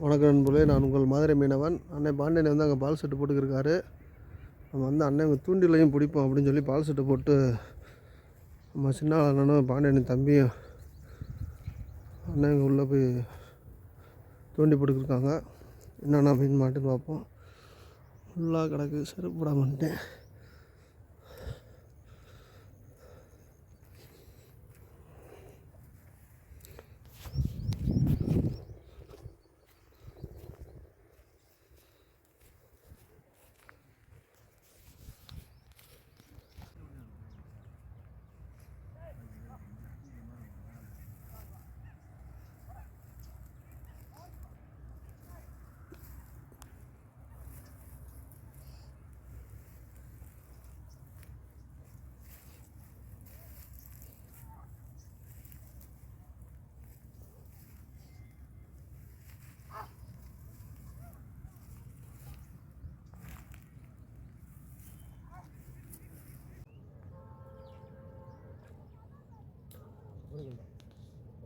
வணக்கம் நண்பர்களே நான் உங்கள் மதுரை மீனவன். அண்ணன் பாண்டியன் வந்து அங்கே பால் செட்டு போட்டுக்கிருக்காரு. நம்ம வந்து அண்ணன் தூண்டிலையும் பிடிப்போம் அப்படின்னு சொல்லி பால் செட்டு போட்டு நம்ம சின்ன அண்ணனும் பாண்டியன் தம்பியும் அண்ணன் இங்கே உள்ளே போய் தூண்டி போட்டுக்கிருக்காங்க. என்னென்ன அப்படின்னு மாட்டுன்னு பார்ப்போம். ஃபுல்லாக கிடக்கு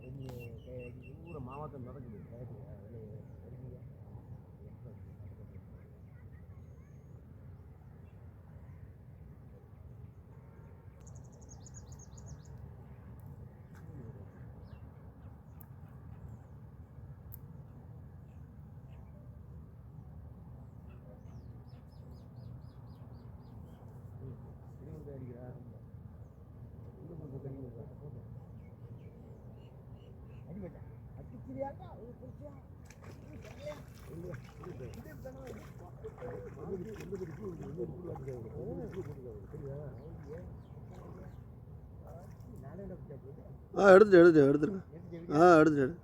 செருப்பு போடாம வந்துட்டேன் மாவட்டம் நடக்குது ஆ எடுத்துட்டு எடுத்து எடுத்துருங்க ஆ எடுத்துட்டு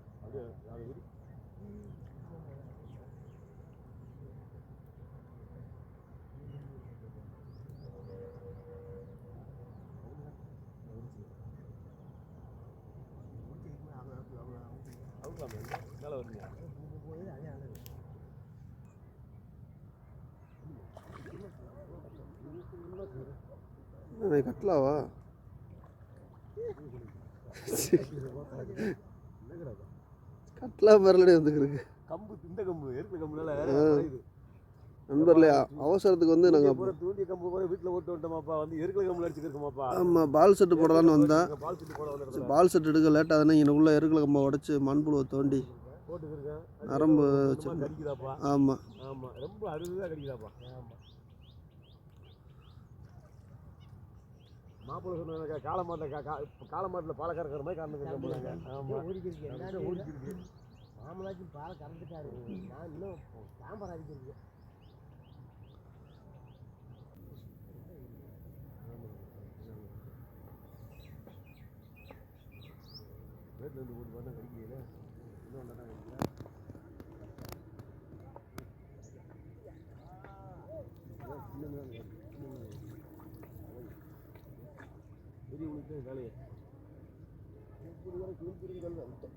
எடு மேலே வருங்க என்ன கட்லாவா? கட்லா மரலடி வந்துருக்கு கம்பு இந்த கம்பு எருப்பு கம்புனால இது. நண்பர்களே அவசரத்துக்கு வந்து நாங்கள் பூரா தூண்டிய கம்பு பூரா வீட்டில் ஓட்டு வந்துட்டோமாப்பா வந்து எருக்கல கம்புல அடிச்சுக்கிறோமாப்பா ஆமாம் பால் செட்டு போடலான்னு வந்தேன் பால் சுட்டு போட பால் செட்டு எடுக்க லேட் ஆகுதுன்னா இங்கே உள்ள எருக்கல கம்பை உடச்சி மண்புழுவை தோண்டி நரம்பு கடிக்குதாப்பா. ஆமாம் ஆமா ரொம்ப அருதாக கடிக்குதாப்பா. ஆமா. மாப்பிள்ளை சொன்னாங்க காலமாட்டில் காலமாட்டில் பாலை கறக்கிற மாதிரி கறந்துக்கிறேன் போனாங்க ஆமா. ஓடிக்கிருக்கு மாமலாச்சும் பாலை கறந்துட்டாரு. நான் இன்னும் சாம்பார் அடிக்கிறது வீட்டில் இருந்து போட்டு பார்த்தா கடிக்கல இன்னும் ஒன்றா கடிக்கல பெரிய வேலையை இப்படி வரை கிழிப்பிருங்கள் விட்டேன்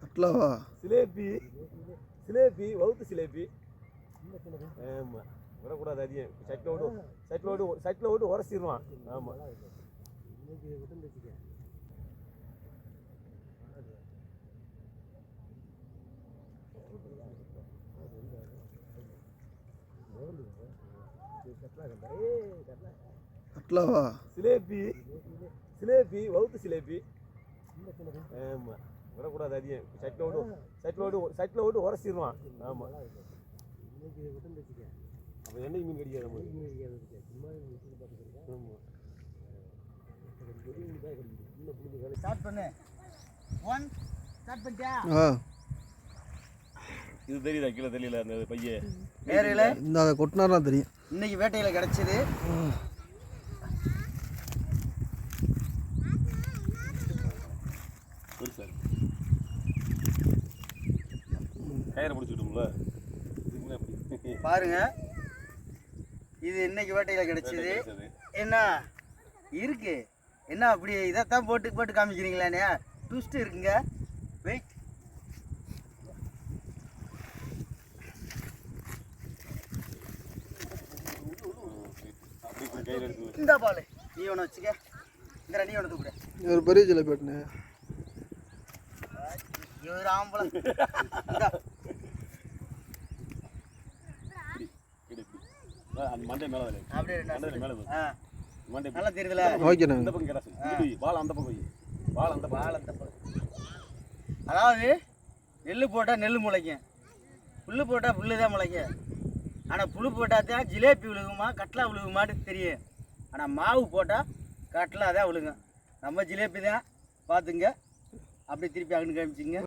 கட்லாவா? சிலேபி. சிலேபி வவுத்து சிலேபி. ஆமா. விடக்கூடாது அதிகம் சட்டில் விட்டு சட்டில் விட்டு சட்டில் விட்டு உரசிடுவான். ஆமா. இன்னைக்கு விட்டு வச்சுக்க கட்லாவா சிலேபி சிலேபி வவுத்து சிலேபி ஆமா. விடக்கூடாது அதிகம். சட்டில் விட்டு சட்டில் விட்டு சட்டில் விட்டு உரசிடுவான். ஆமா. இன்னைக்கு விட்டு வச்சுக்க அப்போ என்னைக்கு மீன் கடிக்காது நமக்கு சும்மா பார்த்துக்கிறேன் ஆமா. பெரிய மீன் தான் கிடைக்குது ஸ்டார்ட் பண்ணு. ஒன் ஸ்டார்ட் பண்ணிட்டியா? ஆ. இது தெரியுதா? கீழே தெரியல அந்த பையன். நேரில் இந்த அதை தெரியும். இன்னைக்கு வேட்டையில் கிடச்சிது. கயிறை பிடிச்சிக்கிட்டோம்ல பாருங்க. இது இன்னைக்கு வேட்டையில் கிடச்சிது. என்ன? இருக்கு. என்ன அப்படி இதைத்தான் போட்டு போட்டு காமிக்கிறீங்களாண்ணே ட்விஸ்ட் இருக்குங்க. வெயிட் இந்த பால். நீ ஒன்று வச்சுக்க. இந்த நீ ஒன்று தூக்குற ஒரு பெரிய ஜிலேபி இவர் ஆம்பளை இந்தா. இப்படி இப்படி ஆ, அந்த மண்டை மேலே அப்படியே மண்டை மேலே மண்டை நல்லா தெரியுதுல? இந்த பக்கம் இப்படி பால் அந்த பக்கம் பால் அந்த பக்கம். வாழை தப்பு அதாவது நெல் போட்டால் நெல் முளைக்கும். புல் போட்டால் புல்லு தான் முளைக்கும். ஆனால் புல் போட்டால் தான் ஜிலேபி விழுகுமா கட்லா விழுகுமான்னு தெரியும். ஆனால் மாவு போட்டால் கட்லா தான் விழுகும். நம்ம ஜிலேபி தான். பார்த்துங்க. அப்படியே திருப்பி அங்கன்னு காமிச்சிங்க.